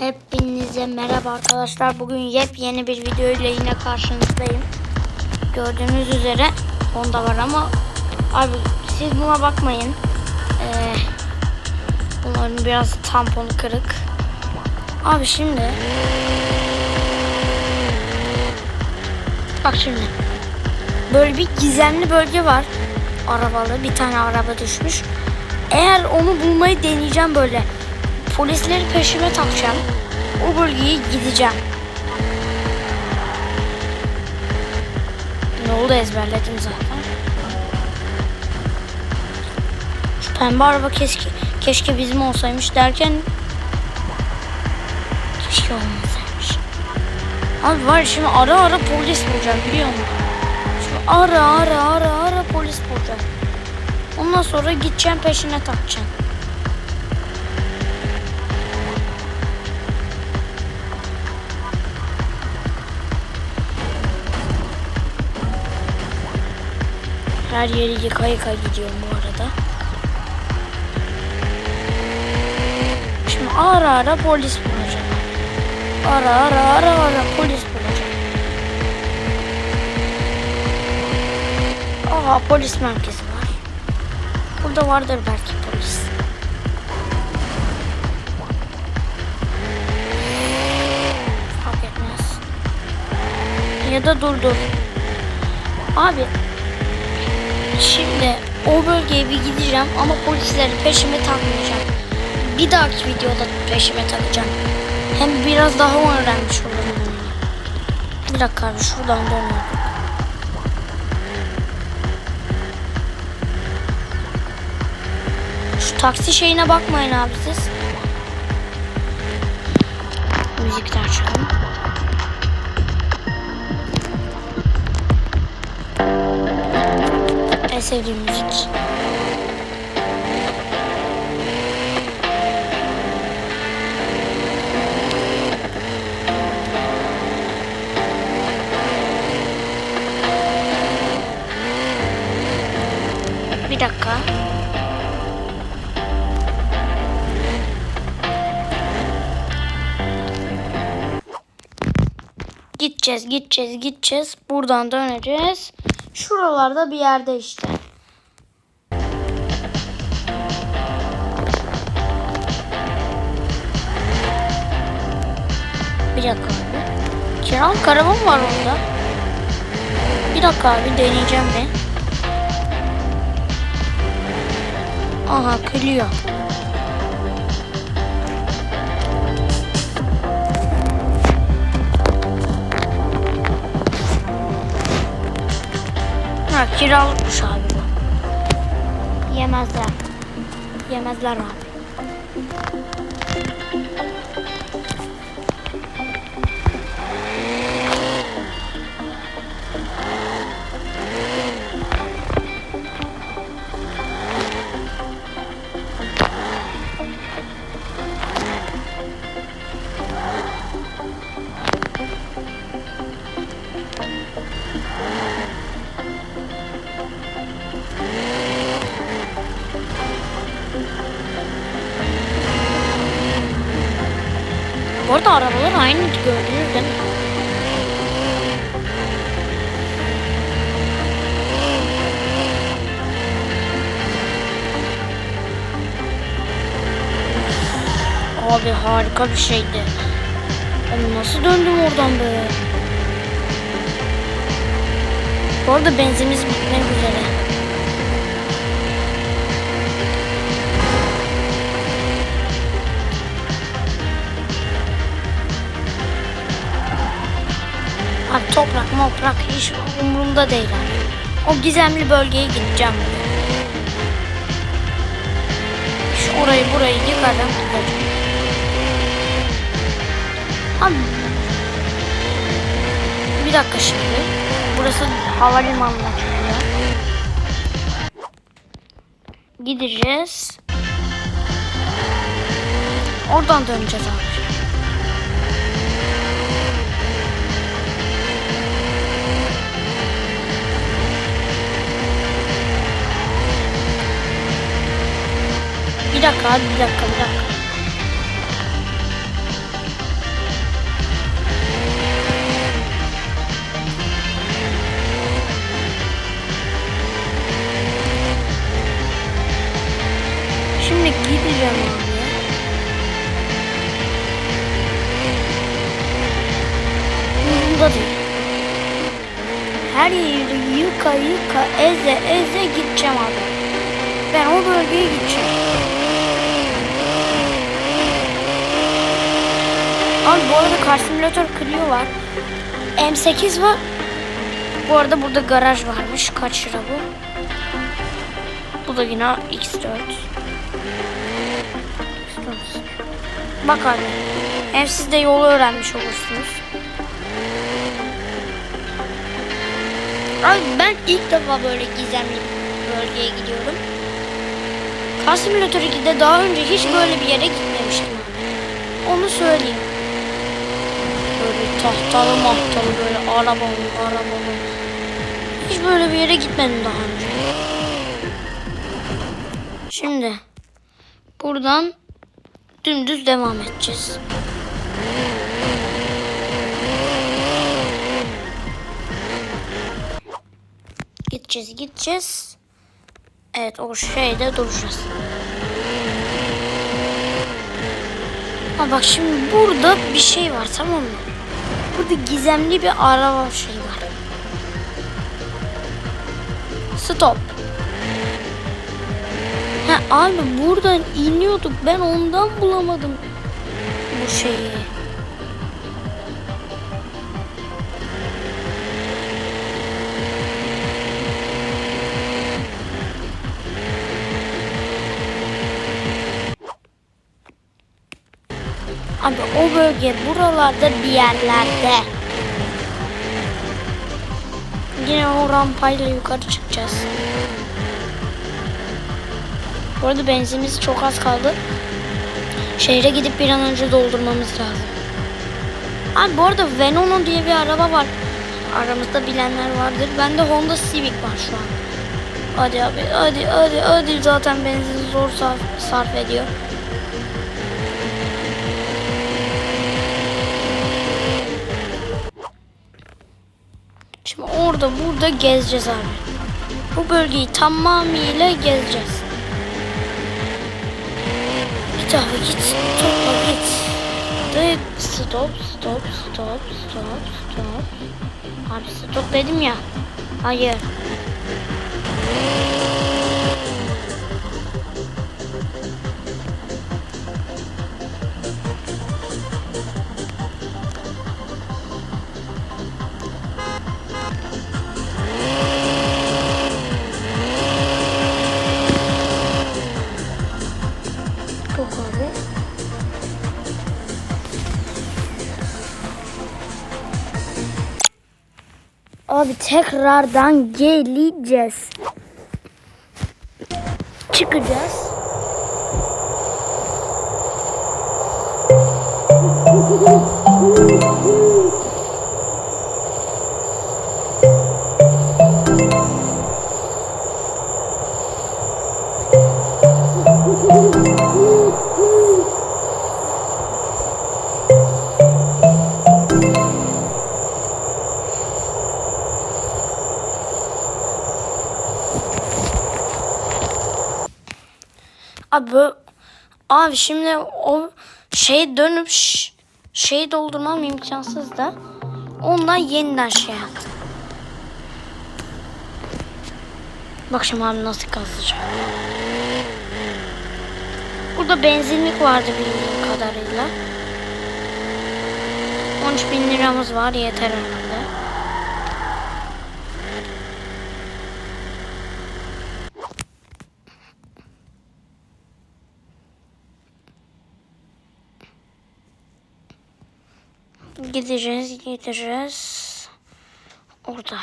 Hepinize merhaba arkadaşlar. Bugün yepyeni bir video ile yine karşınızdayım. Gördüğünüz üzere onda var ama abi siz buna bakmayın. Ee, bunların biraz tamponu kırık. Abi şimdi bak şimdi böyle bir gizemli bölge var. Arabalı bir tane araba düşmüş. Eğer onu bulmayı deneyeceğim böyle. Polisleri peşime takacağım. O bölgeye gideceğim. Yolu da ezberledim zaten. Şu pembe araba keşke, keşke bizim olsaymış derken keşke olmasaymış. Abi var şimdi ara ara polis bulacağım biliyor musun? Şimdi ara ara ara ara polis bulacağım. Ondan sonra gideceğim peşine takacağım. Her yeri yıka yıka gidiyorum bu arada. Şimdi ara ara polis bulacağım. Ara ara ara ara polis bulacağım. Aha polis merkezi var. Burada vardır belki polis. Fark etmez. Ya da dur dur. Abi Şimdi o bölgeye bir gideceğim ama polisleri peşime takmayacağım. Bir dahaki videoda peşime takacağım. Hem biraz daha öğrenmiş olurum. Bir dakika abi şuradan dönüyorum. Şu taksi şeyine bakmayın abi siz. Müzik de En sevdiğim müzik. Bir dakika. Gideceğiz, gideceğiz, gideceğiz. Buradan döneceğiz. Şuralarda bir yerde işte. Bir dakika abi. Kiralık arabam var onda. Bir dakika abi deneyeceğim bir. Aha külüyor. Ha kiralıkmış abi bu. Yemezler. Yemezler abi. Arada arabalar aynı gördünüz? Abi harika bir şeydi. Ama nasıl döndüm oradan be? Bu arada benzimiz bitmek üzere. Toprak moprak hiç umurumda değil abi. O gizemli bölgeye gideceğim. Şu orayı burayı yıkarım gideceğim. Abi bir dakika şimdi. Burası havalimanına çıkıyor. Gideceğiz. Oradan döneceğiz abi. Bir dakika abi bir dakika bir dakika. Şimdi gideceğim abi. Umurumda değil. Her yeri yıka yıka eze eze gideceğim abi. Ben o bölgeye gideceğim. Abi bu arada kar simülatör Clio var. M8 var. Bu arada burada garaj varmış. Kaç lira bu? Bu da yine X4. Bak abi. Hem siz de yolu öğrenmiş olursunuz. Abi ben ilk defa böyle gizemli bölgeye gidiyorum. Kar Simülatör 2'de daha önce hiç böyle bir yere gitmemiştim. Onu söyleyeyim. Tahtalı mahtalı böyle arabalı arabalı. Hiç böyle bir yere gitmedim daha önce. Şimdi buradan dümdüz devam edeceğiz. Gideceğiz gideceğiz. Evet o şeyde duracağız. Ha bak şimdi burada bir şey var tamam mı? Burada gizemli bir araba şey var. Stop. Ha abi buradan iniyorduk. Ben ondan bulamadım bu şeyi. Abi o bölge buralarda bir yerlerde. Yine o rampayla yukarı çıkacağız. Bu arada benzinimiz çok az kaldı. Şehre gidip bir an önce doldurmamız lazım. Abi bu arada Veneno diye bir araba var. Aramızda bilenler vardır. Bende Honda Civic var şu an. Hadi abi hadi hadi hadi zaten benzin zor sarf, sarf ediyor. Orada burada gezeceğiz abi. Bu bölgeyi tamamıyla gezeceğiz. Git abi git. Topla git. De stop stop stop stop stop. Abi stop dedim ya. Hayır. Tekrardan geleceğiz. Çıkacağız. Abi abi şimdi o şey dönüp şey doldurmam imkansız da ondan yeniden şey yaptım. Bak şimdi abi nasıl kazacağım. Burada benzinlik vardı bildiğim kadarıyla. 13 bin liramız var yeter herhalde. Gideceğiz, gideceğiz. Orada.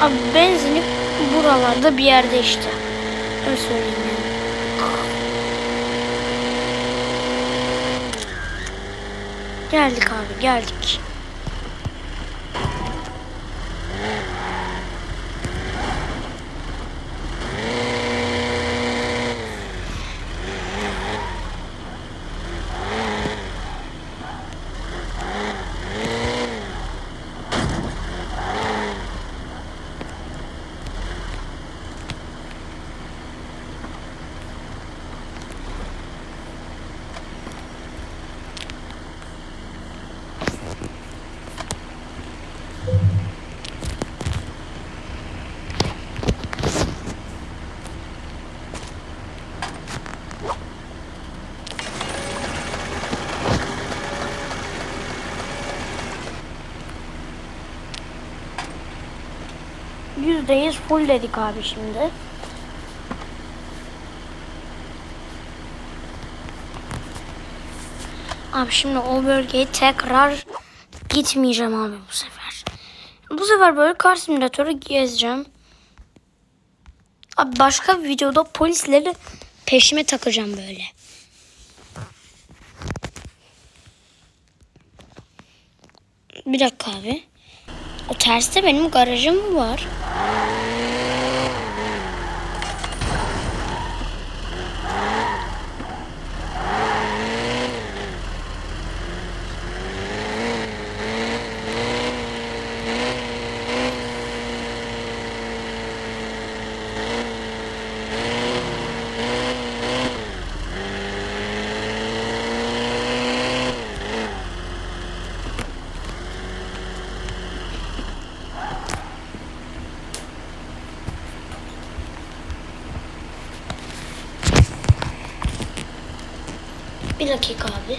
Abi benzinlik buralarda bir yerde işte. Öyle söyleyeyim yani. Geldik abi geldik. Yüzdeyiz full dedik abi şimdi. Abi şimdi o bölgeye tekrar gitmeyeceğim abi bu sefer. Bu sefer böyle kar simülatörü gezeceğim. Abi başka bir videoda polisleri peşime takacağım böyle. Bir dakika abi. O terste benim garajım mı var? Dakika abi.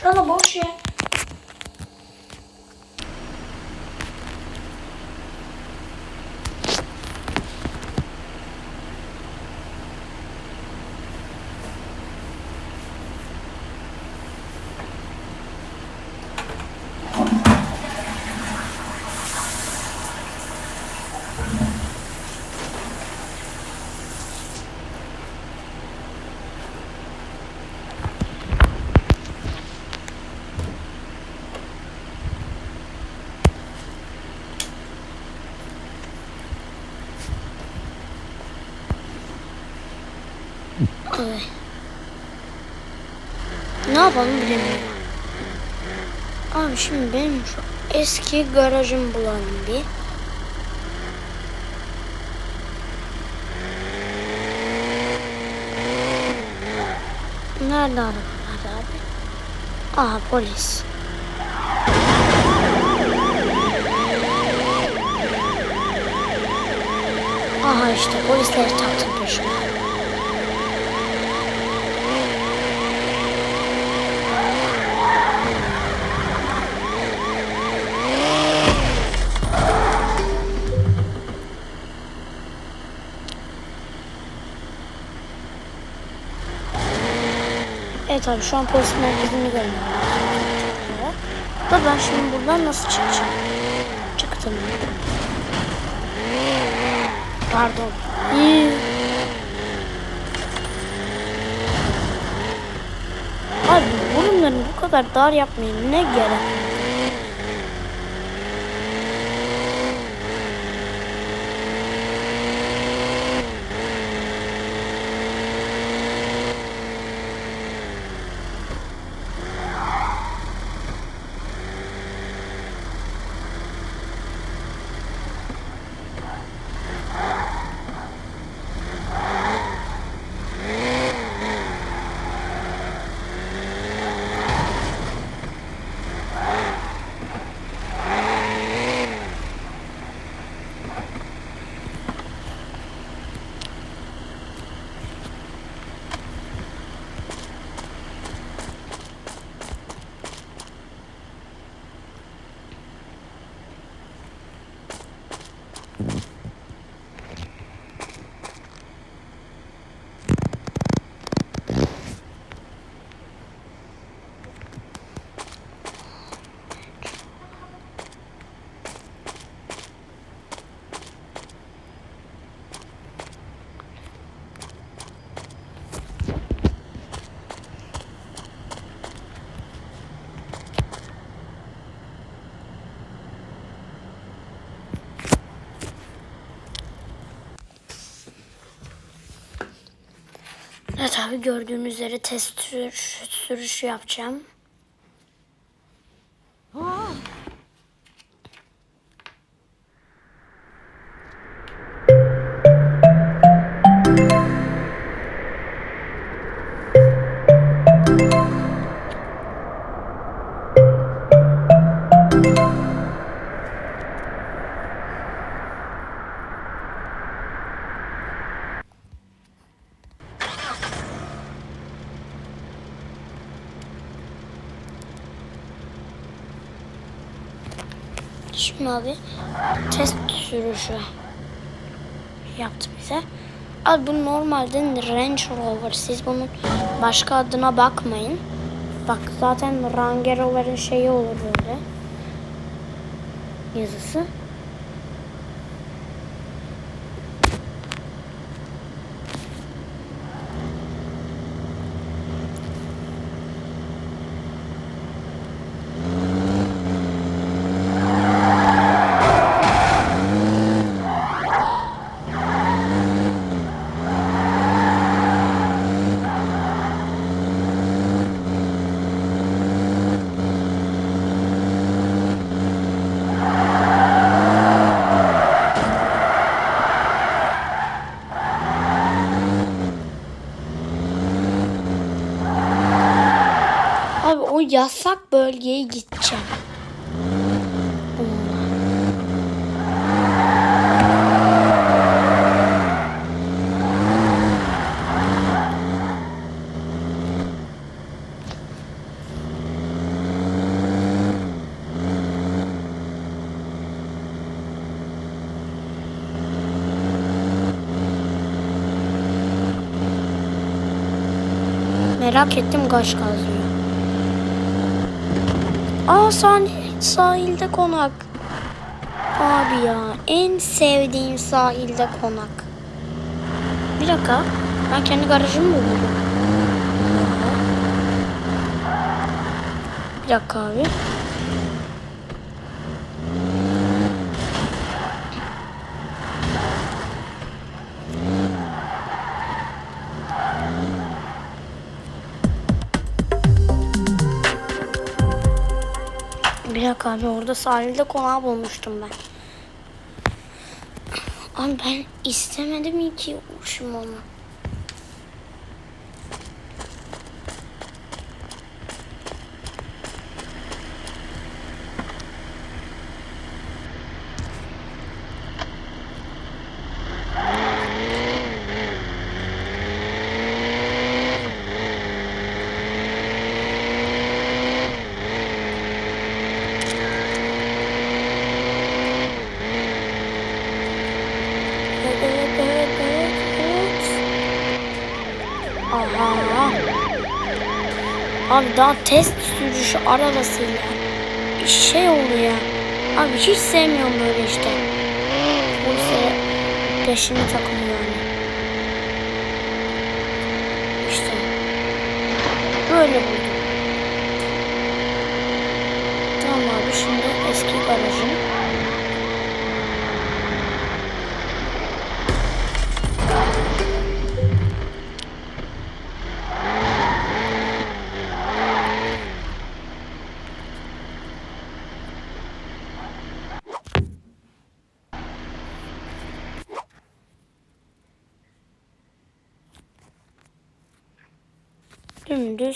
Şurada boş yer. Ne yapalım bilemiyorum. Abi şimdi benim şu eski garajım bulalım bir. Nerede arabalar abi? Aha polis. Aha işte polisleri taktım peşime. Evet abi şu an polis merkezini görüyorum. Da ben şimdi buradan nasıl çıkacağım? Çıktım. Pardon. İyi. Abi burunları bu kadar dar yapmayın. Ne gerek? Evet abi gördüğünüz üzere test sürüş, sürüşü yapacağım. Şimdi abi test sürüşü yaptı bize. Abi bu normalde Range Rover. Siz bunun başka adına bakmayın. Bak zaten Range Rover'ın şeyi olur böyle. Yazısı. Abi o yasak bölgeye gideceğim. Merak ettim kaç. Aa sahil, sahilde konak. Abi ya en sevdiğim sahilde konak. Bir dakika. Ben kendi garajımı mı buldum? Bir dakika abi. Bir abi orada sahilde konağı bulmuştum ben. Abi ben istemedim ki uçum onu. Evet, evet, evet, evet, evet. Aha. Abi daha test sürüşü arabasıyla şey oluyor. Abi hiç sevmiyorum böyle işte. Polise peşini takılıyor yani. İşte. Böyle buldum. Tamam abi şimdi eski garajım.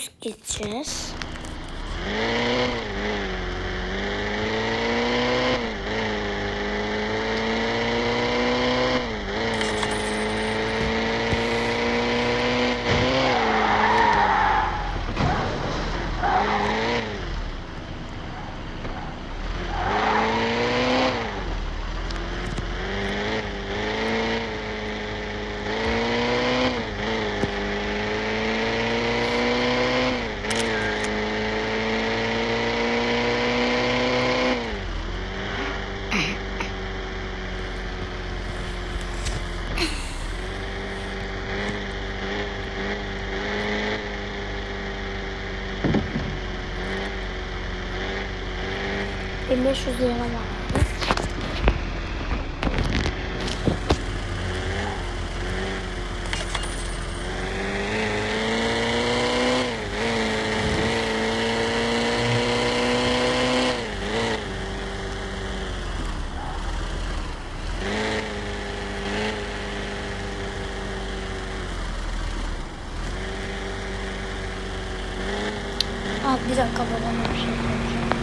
Dümdüz gideceğiz. Bin beş yüz lira var. Bir dakika babama bir şey soracağım.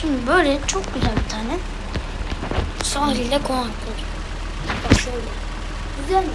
Şimdi böyle çok güzel bir tane sahilde konak buldum. Bak şöyle. Güzel mi?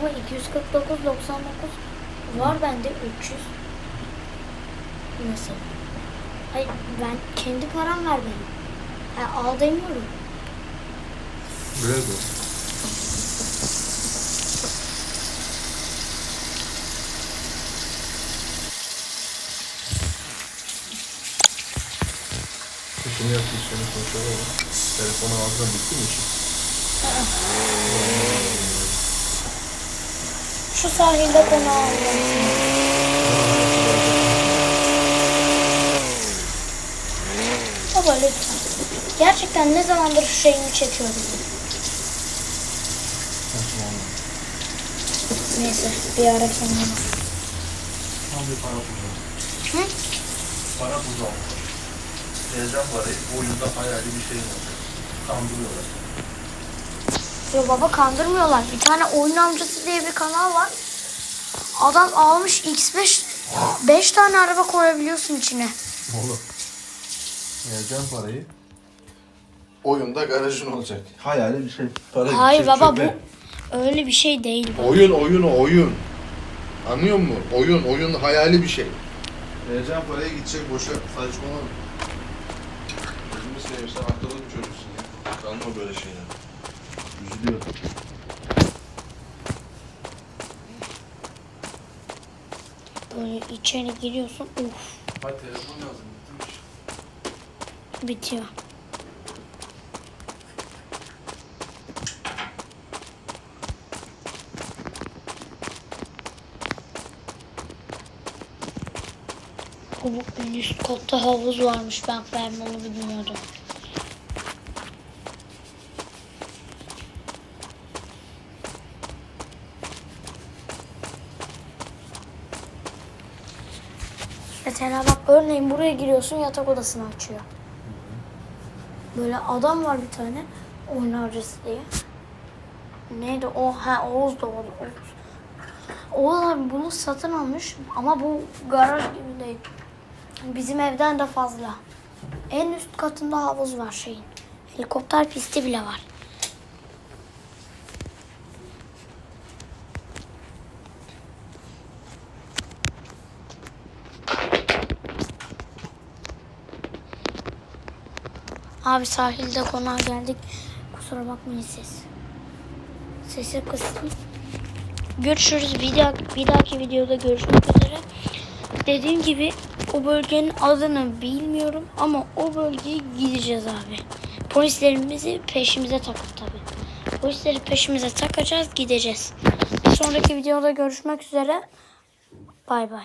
249 99 var bende 300. Nasıl? Hayır ben kendi param ver benim. Ha, al demiyorum. Dur. İşini yaptı ama telefonu ağzına bitti mi işin? Sahilde konağı almalısın. Baba lütfen. Gerçekten ne zamandır şu şeyimi. Saçmalama. Neyse bir ara kendime. Tam bir para buzağı. Hı? Para buzağı. Vereceğim parayı, oyunda hayali bir şeyin olacak. Kandırıyorlar. Yo baba kandırmıyorlar. Bir tane oyun amcası diye bir kanal var. Adam almış X5 5 tane araba koyabiliyorsun içine. Oğlum. Vereceğim parayı. Oyunda garajın olacak. Hayali bir şey. Para Hayır baba çöpe. bu öyle bir şey değil. bu. Oyun oyun oyun. Anlıyor musun? Oyun oyun hayali bir şey. Vereceğim paraya gidecek boşa saçmalama. Gözümü seveyim sen akıllı bir çocuksun ya. Kalma böyle şeyler. Üzülüyorum. Böyle içeri giriyorsun. Uf Hadi telefon yazdım bitmiş. bitiyor. Bu en üst katta havuz varmış. Ben ben onu bilmiyordum. Mesela bak örneğin buraya giriyorsun yatak odasını açıyor. Böyle adam var bir tane oyun harcısı diye. Neydi o? Ha Oğuz da Oğuz. Oğuz. Oğuz abi bunu satın almış ama bu garaj gibi değil. Bizim evden de fazla. En üst katında havuz var şeyin. Helikopter pisti bile var. Abi sahilde konağa geldik. Kusura bakmayın siz. Sesi kıstım. Görüşürüz. Bir dahaki, bir dahaki videoda görüşmek üzere. Dediğim gibi o bölgenin adını bilmiyorum ama o bölgeye gideceğiz abi. Polislerimizi peşimize takıp tabii. Polisleri peşimize takacağız gideceğiz. Bir sonraki videoda görüşmek üzere. Bay bay.